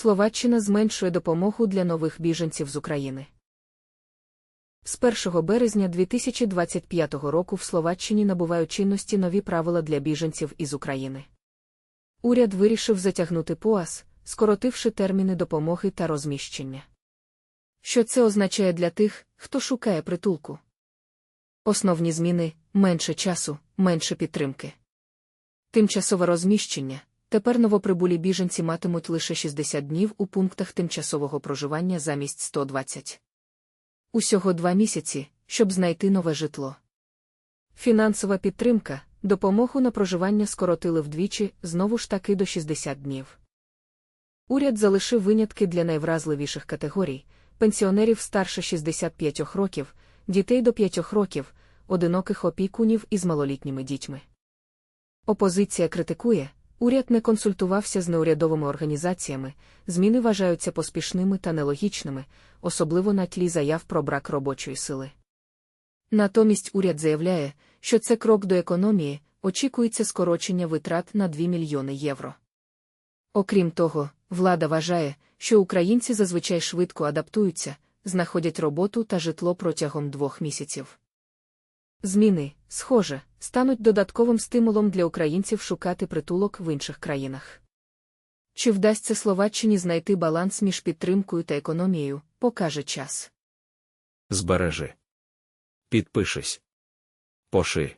Словаччина зменшує допомогу для нових біженців з України. З 1 березня 2025 року в Словаччині набувають чинності нові правила для біженців із України. Уряд вирішив затягнути пояс, скоротивши терміни допомоги та розміщення. Що це означає для тих, хто шукає притулку? Основні зміни менше часу, менше підтримки. Тимчасове розміщення. Тепер новоприбулі біженці матимуть лише 60 днів у пунктах тимчасового проживання замість 120. Усього два місяці, щоб знайти нове житло. Фінансова підтримка, допомогу на проживання скоротили вдвічі, знову ж таки до 60 днів. Уряд залишив винятки для найвразливіших категорій пенсіонерів старше 65 років, дітей до 5 років, одиноких опікунів із малолітніми дітьми. Опозиція критикує, уряд не консультувався з неурядовими організаціями, зміни вважаються поспішними та нелогічними, особливо на тлі заяв про брак робочої сили. Натомість уряд заявляє, що це крок до економії, очікується скорочення витрат на 2 мільйони євро. Окрім того, влада вважає, що українці зазвичай швидко адаптуються, знаходять роботу та житло протягом двох місяців. Зміни, схоже, стануть додатковим стимулом для українців шукати притулок в інших країнах. Чи вдасться Словаччині знайти баланс між підтримкою та економією, покаже час. Збережи. Підпишись. Поши.